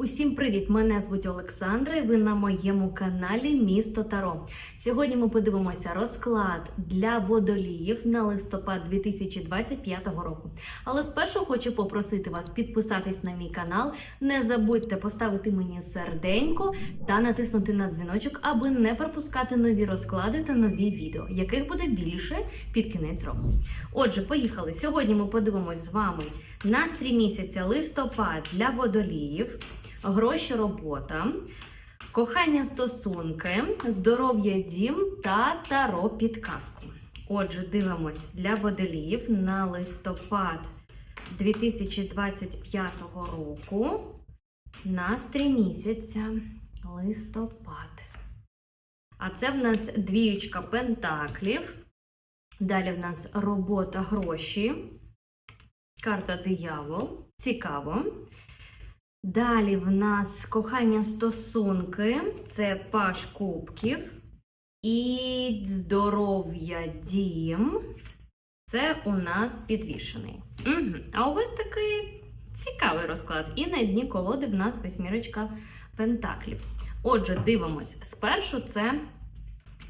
Усім привіт! Мене звуть Олександра. і Ви на моєму каналі Місто Таро. Сьогодні ми подивимося розклад для водоліїв на листопад 2025 року. Але спершу хочу попросити вас підписатись на мій канал. Не забудьте поставити мені серденько та натиснути на дзвіночок, аби не пропускати нові розклади та нові відео, яких буде більше під кінець року. Отже, поїхали. Сьогодні ми подивимось з вами настрій місяця листопад для водоліїв гроші робота, кохання стосунки, здоров'я дім та таро підказку. Отже, дивимось для водоліїв на листопад 2025 року. Настрій місяця листопад. А це в нас двіючка пентаклів. Далі в нас робота гроші. Карта диявол. Цікаво. Далі в нас кохання стосунки, це паш кубків. І здоров'я дім. Це у нас підвішений. Угу. А у вас такий цікавий розклад. І на дні колоди в нас восьмірочка пентаклів. Отже, дивимось. Спершу це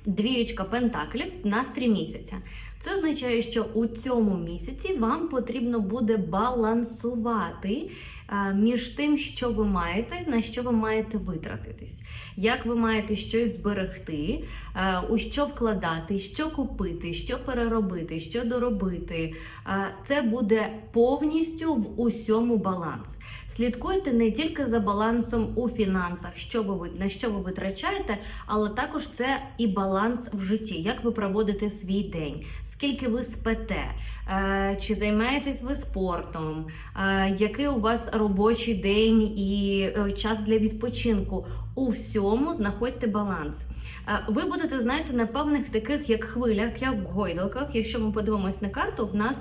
двієчка пентаклів на настрій місяця. Це означає, що у цьому місяці вам потрібно буде балансувати між тим, що ви маєте, на що ви маєте витратитись. Як ви маєте щось зберегти, у що вкладати, що купити, що переробити, що доробити. Це буде повністю в усьому баланс. Слідкуйте не тільки за балансом у фінансах, що ви на що ви витрачаєте, але також це і баланс в житті, як ви проводите свій день, скільки ви спите, е, чи займаєтесь ви спортом, е, який у вас робочий день і е, час для відпочинку. У всьому знаходьте баланс. Ви будете, знаєте, на певних таких як хвилях, як гойдалках. Якщо ми подивимось на карту, в нас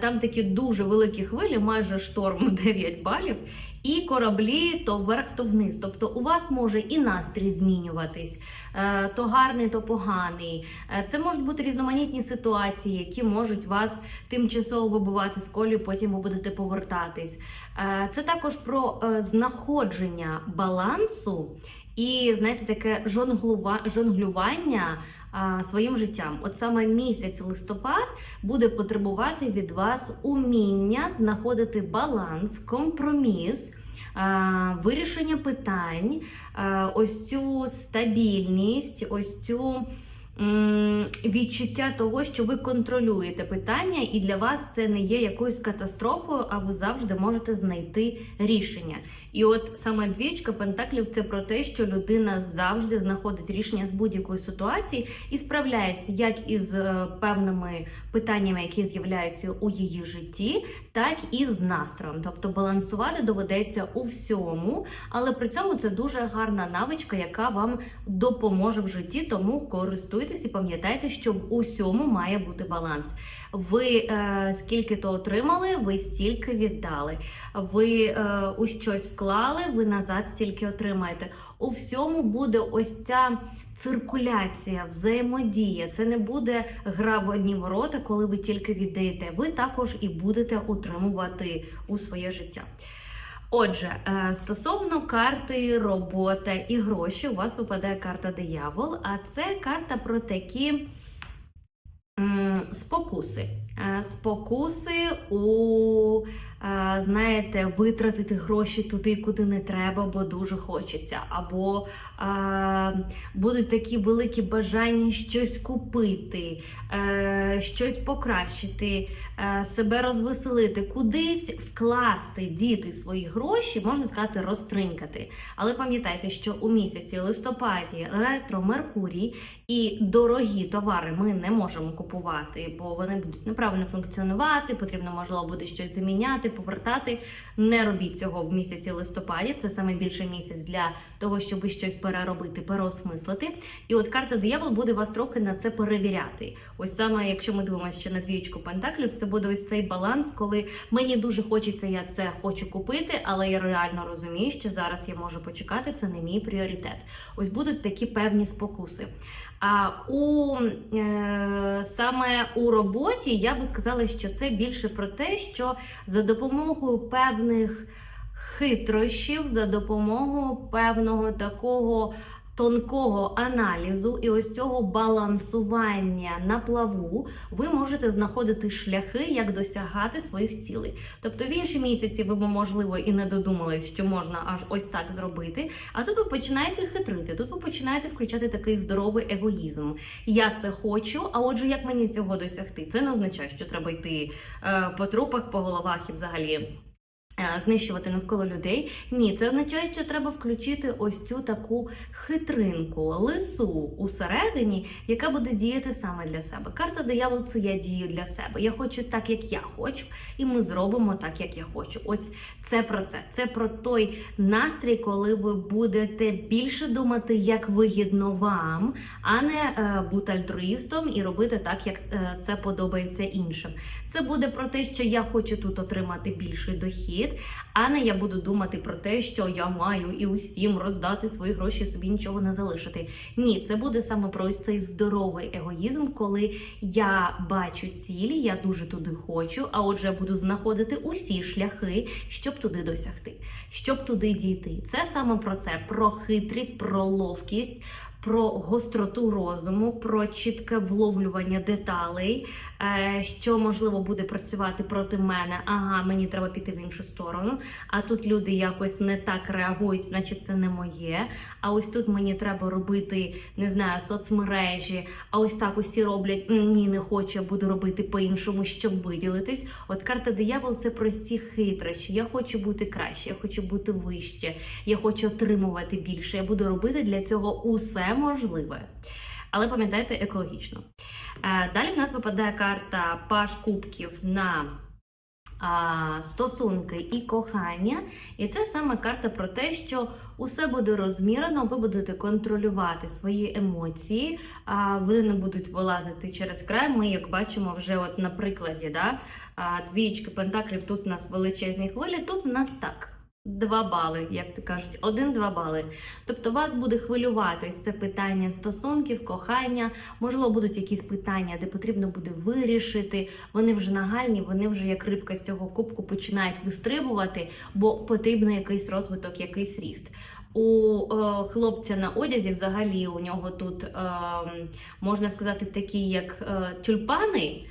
там такі дуже великі хвилі, майже шторм 9 балів, і кораблі то вверх, то вниз. Тобто у вас може і настрій змінюватись, е, то гарний, то поганий. Е, Це можуть бути різноманітні ситуації, які можуть вас тимчасово вибивати з колію, потім ви будете повертатись. Е, Це також про знаходження балансу і, знаєте, таке жонглювання своїм життям. От саме місяць листопад буде потребувати від вас уміння знаходити баланс, компроміс. Вирішення питань, ось цю стабільність, ось цю відчуття того, що ви контролюєте питання, і для вас це не є якоюсь катастрофою, а ви завжди можете знайти рішення. І от саме двічка пентаклів це про те, що людина завжди знаходить рішення з будь-якої ситуації і справляється як із е, певними питаннями, які з'являються у її житті, так і з настроєм. Тобто балансувати доведеться у всьому, але при цьому це дуже гарна навичка, яка вам допоможе в житті. Тому користуйтесь і пам'ятайте, що в усьому має бути баланс. Ви е, скільки то отримали, ви стільки віддали. Ви е, у щось вклали, ви назад стільки отримаєте. У всьому буде ось ця циркуляція, взаємодія. Це не буде гра в одні ворота, коли ви тільки віддаєте. Ви також і будете утримувати у своє життя. Отже, е, стосовно карти робота і гроші, у вас випадає карта диявол, а це карта про такі спокуси. Е, Спокуси у, знаєте, витратити гроші туди, куди не треба, бо дуже хочеться. Або е, будуть такі великі бажання щось купити, е, щось покращити, е, себе розвеселити, кудись вкласти діти свої гроші, можна сказати, розтринькати. Але пам'ятайте, що у місяці листопаді ретро Меркурій і дорогі товари ми не можемо купувати, бо вони будуть неправильно функціонувати. Потрібно, можливо, буде щось заміняти, повертати. Не робіть цього в місяці листопаді. Це саме більше місяць для того, щоб щось переробити, переосмислити. І от карта диявол буде вас трохи на це перевіряти. Ось саме, якщо ми дивимося ще на двічку пентаклів, це буде ось цей баланс, коли мені дуже хочеться, я це хочу купити, але я реально розумію, що зараз я можу почекати. Це не мій пріоритет. Ось будуть такі певні спокуси. А у е, саме у роботі я би сказала, що це більше про те, що за допомогою певних хитрощів за допомогою певного такого тонкого аналізу і ось цього балансування на плаву ви можете знаходити шляхи, як досягати своїх цілей. Тобто в інші місяці ви б, можливо, і не додумались, що можна аж ось так зробити. А тут ви починаєте хитрити, тут ви починаєте включати такий здоровий егоїзм. Я це хочу, а отже, як мені цього досягти? Це не означає, що треба йти е, по трупах, по головах і взагалі. Е, Знищувати навколо людей. Ні, це означає, що треба включити ось цю таку хитринку, лису усередині, яка буде діяти саме для себе. Карта диявол це я дію для себе. Я хочу так, як я хочу, і ми зробимо так, як я хочу. Ось це про це. Це про той настрій, коли ви будете більше думати, як вигідно вам, а не е, бути альтруїстом і робити так, як е, це подобається іншим. Це буде про те, що я хочу тут отримати більший дохід, а не я буду думати про те, що я маю і усім роздати свої гроші, собі нічого не залишити. Ні, це буде саме про цей здоровий егоїзм, коли я бачу цілі, я дуже туди хочу, а отже, я буду знаходити усі шляхи, щоб туди досягти, щоб туди дійти. Це саме про це: про хитрість, про ловкість. Про гостроту розуму, про чітке вловлювання деталей, що можливо буде працювати проти мене. Ага, мені треба піти в іншу сторону. А тут люди якось не так реагують, значить це не моє. А ось тут мені треба робити, не знаю, соцмережі. А ось так усі роблять ні, не хочу, буду робити по-іншому, щоб виділитись. От карта диявол це про всі хитрощі. Я хочу бути краще, я хочу бути вище, я хочу отримувати більше. Я буду робити для цього усе можливе. Але пам'ятайте екологічно. Е, Далі в нас випадає карта Паш Кубків на стосунки і кохання. І це саме карта про те, що усе буде розмірено, ви будете контролювати свої емоції, вони не будуть вилазити через край. Ми, як бачимо, вже от на прикладі, да, двічки пентаклів, тут у нас величезні хвилі, тут у нас так. Два бали, як то кажуть, один-два бали. Тобто вас буде хвилювати ось це питання стосунків, кохання. Можливо, будуть якісь питання, де потрібно буде вирішити. Вони вже нагальні, вони вже як рибка з цього кубку починають вистрибувати, бо потрібно якийсь розвиток, якийсь ріст. У е, хлопця на одязі, взагалі, у нього тут е, можна сказати такі, як е, тюльпани.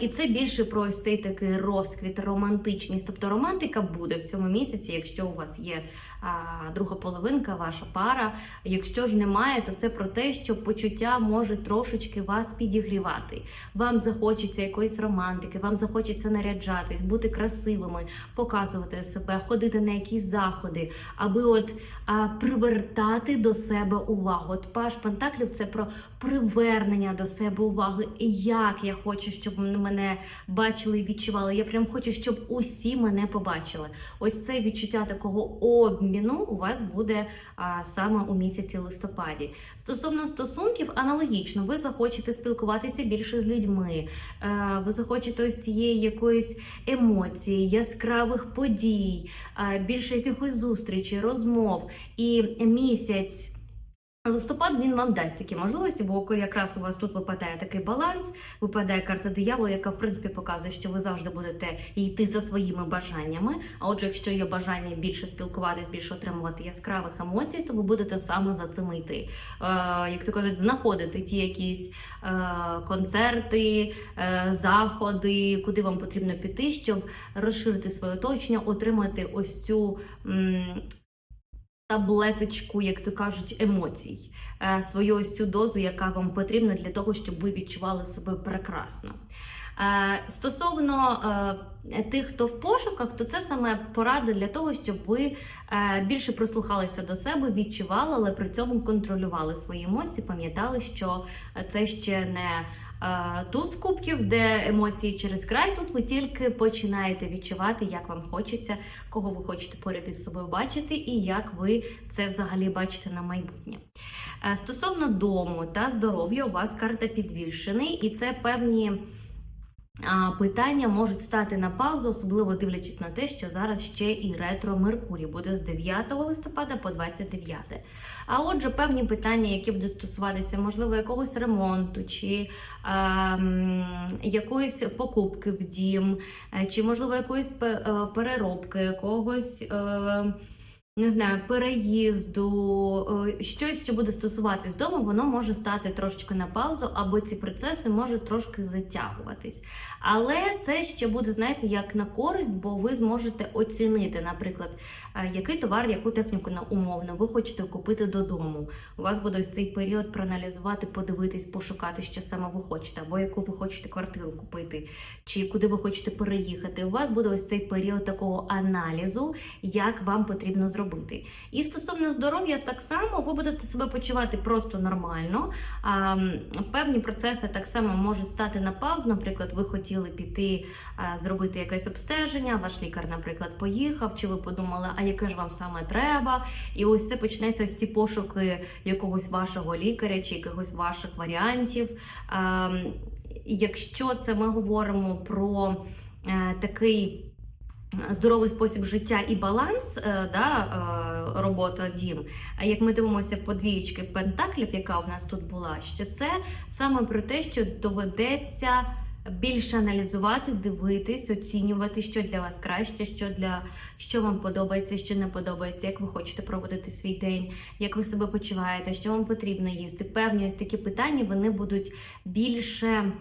І це більше про цей такий розквіт, романтичність. Тобто романтика буде в цьому місяці, якщо у вас є друга половинка, ваша пара. Якщо ж немає, то це про те, що почуття може трошечки вас підігрівати. Вам захочеться якоїсь романтики, вам захочеться наряджатись, бути красивими, показувати себе, ходити на якісь заходи, аби от а, привертати до себе увагу. От Паш Пентаклів це про привернення до себе уваги. І як я хочу, щоб мене бачили і відчували. Я прям хочу, щоб усі мене побачили. Ось це відчуття такого обміну у вас буде а, саме у місяці листопаді. Стосовно стосунків, аналогічно, ви захочете спілкуватися більше з людьми, а, ви захочете ось цієї якоїсь емоції, яскравих подій, а, більше якихось зустрічей, розмов і місяць. Листопад він вам дасть такі можливості, бо якраз у вас тут випадає такий баланс, випадає карта диявола, яка в принципі показує, що ви завжди будете йти за своїми бажаннями. А отже, якщо є бажання більше спілкуватись, більше отримувати яскравих емоцій, то ви будете саме за цим йти. Е, як то кажуть, знаходити ті якісь е, концерти, е, заходи, куди вам потрібно піти, щоб розширити своє оточення, отримати ось цю. М, таблеточку, як то кажуть, емоцій, е, свою ось цю дозу, яка вам потрібна для того, щоб ви відчували себе прекрасно. Е, Стосовно е, тих, хто в пошуках, то це саме порада для того, щоб ви більше прислухалися до себе, відчували, але при цьому контролювали свої емоції, пам'ятали, що це ще не туз кубків, де емоції через край. Тут ви тільки починаєте відчувати, як вам хочеться, кого ви хочете поряд із собою бачити, і як ви це взагалі бачите на майбутнє. Е, Стосовно дому та здоров'я, у вас карта підвішений, і це певні. Питання можуть стати на паузу, особливо дивлячись на те, що зараз ще і ретро Меркурій буде з 9 листопада по 29. А отже, певні питання, які будуть стосуватися, можливо, якогось ремонту, чи а, якоїсь покупки в дім, е, чи можливо якоїсь е, переробки, якогось. е, Не знаю, переїзду, е, щось, що буде стосуватись дому, воно може стати трошечки на паузу, або ці процеси можуть трошки затягуватись. Але це ще буде, знаєте, як на користь, бо ви зможете оцінити, наприклад, е, який товар, яку техніку на умовно ви хочете купити додому. У вас буде ось цей період проаналізувати, подивитись, пошукати, що саме ви хочете, або яку ви хочете квартиру купити, чи куди ви хочете переїхати. У вас буде ось цей період такого аналізу, як вам потрібно зробити. І стосовно здоров'я, так само ви будете себе почувати просто нормально. А, певні процеси так само можуть стати на паузу. Наприклад, ви хотіли піти а, зробити якесь обстеження, ваш лікар, наприклад, поїхав, чи ви подумали, а яке ж вам саме треба? І ось це почнеться ось ці пошуки якогось вашого лікаря чи якихось ваших варіантів. А, якщо це ми говоримо про е, такий здоровий спосіб життя і баланс, е, да, е, робота дім. А як ми дивимося по двієчки пентаклів, яка в нас тут була, що це саме про те, що доведеться більше аналізувати, дивитись, оцінювати, що для вас краще, що для що вам подобається, що не подобається, як ви хочете проводити свій день, як ви себе почуваєте, що вам потрібно їсти. Певні ось такі питання вони будуть більше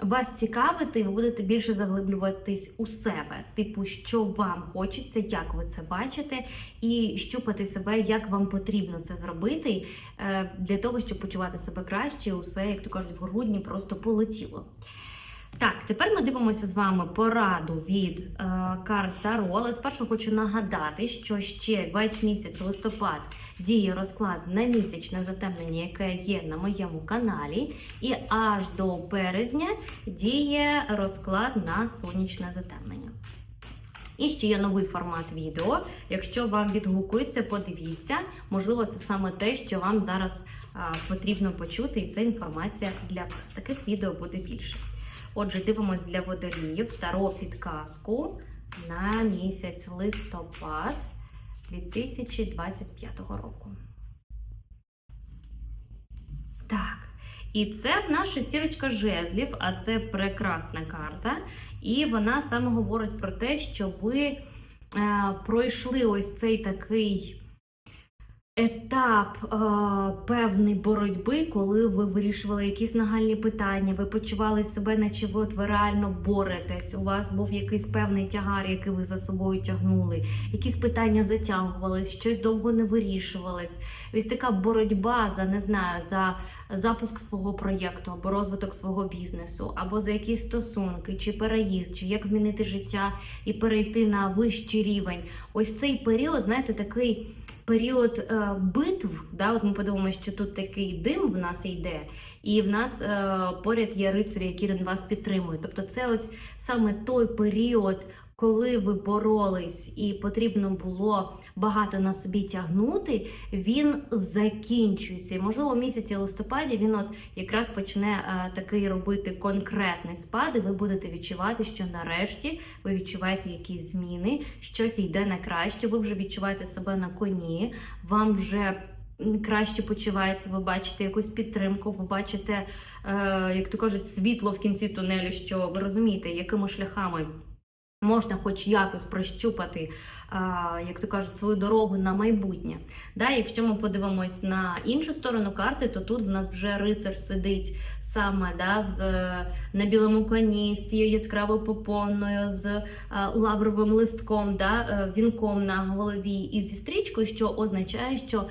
вас цікавити, ви будете більше заглиблюватись у себе, типу, що вам хочеться, як ви це бачите, і щупати себе, як вам потрібно це зробити, е, для того, щоб почувати себе краще, усе, як то кажуть, в грудні просто полетіло. Так, тепер ми дивимося з вами пораду від е, карт Таро, але спершу хочу нагадати, що ще весь місяць листопад діє розклад на місячне затемнення, яке є на моєму каналі, і аж до березня діє розклад на сонячне затемнення. І ще є новий формат відео. Якщо вам відгукується, подивіться. Можливо, це саме те, що вам зараз а, потрібно почути, і це інформація для вас. Таких відео буде більше. Отже, дивимось для водоліїв таро підказку на місяць листопад 2025 року. Так. І це в нас шестірочка жезлів, а це прекрасна карта. І вона саме говорить про те, що ви е, пройшли ось цей такий етап е, певної боротьби, коли ви вирішували якісь нагальні питання, ви почували себе, наче ви, от ви реально боретесь. У вас був якийсь певний тягар, який ви за собою тягнули, якісь питання затягувались, щось довго не вирішувалось. Ось така боротьба за не знаю, за запуск свого проєкту або розвиток свого бізнесу, або за якісь стосунки, чи переїзд, чи як змінити життя і перейти на вищий рівень. Ось цей період, знаєте, такий період е, битв. Да, от ми подивимося, що тут такий дим в нас йде, і в нас е, поряд є рицарі, які вас підтримують. Тобто, це ось саме той період. Коли ви боролись і потрібно було багато на собі тягнути, він закінчується. І можливо, в місяці листопаді він от якраз почне е, такий робити конкретний спад, і ви будете відчувати, що нарешті ви відчуваєте якісь зміни, щось йде на краще. Ви вже відчуваєте себе на коні, вам вже. Краще почувається, ви бачите якусь підтримку, ви бачите, е, як то кажуть, світло в кінці тунелю, що ви розумієте, якими шляхами можна хоч якось прощупати, як то кажуть, свою дорогу на майбутнє. Да, якщо ми подивимось на іншу сторону карти, то тут в нас вже рицар сидить саме да, з, на білому коні, з цією яскравою попоною, з лавровим листком, да, е, вінком на голові і зі стрічкою, що означає, що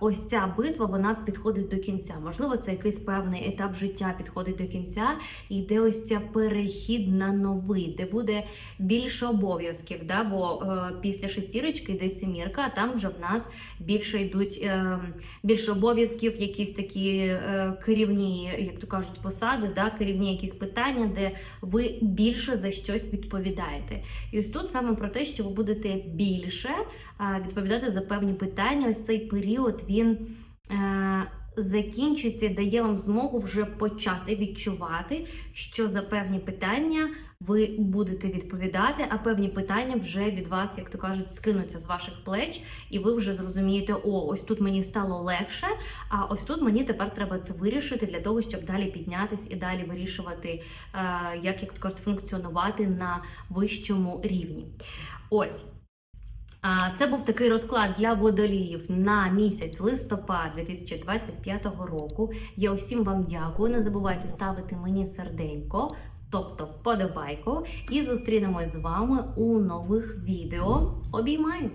ось ця битва вона підходить до кінця. Можливо, це якийсь певний етап життя підходить до кінця, і йде ось ця перехід на новий, де буде більше обов'язків. Да? Бо е, після шестірочки йде сімірка, а там вже в нас більше йдуть е, більше обов'язків, якісь такі е, керівні, як то кажуть, посади, да? керівні якісь питання, де ви більше за щось відповідаєте. І ось тут саме про те, що ви будете більше а, відповідати за певні питання. Ось цей період він е, закінчується і дає вам змогу вже почати відчувати, що за певні питання ви будете відповідати, а певні питання вже від вас, як то кажуть, скинуться з ваших плеч, і ви вже зрозумієте, о, ось тут мені стало легше, а ось тут мені тепер треба це вирішити для того, щоб далі піднятись і далі вирішувати, е, як, як то кажуть, функціонувати на вищому рівні. Ось. Це був такий розклад для водоліїв на місяць листопад 2025 року. Я усім вам дякую. Не забувайте ставити мені серденько, тобто вподобайку. І зустрінемось з вами у нових відео. Обіймаю!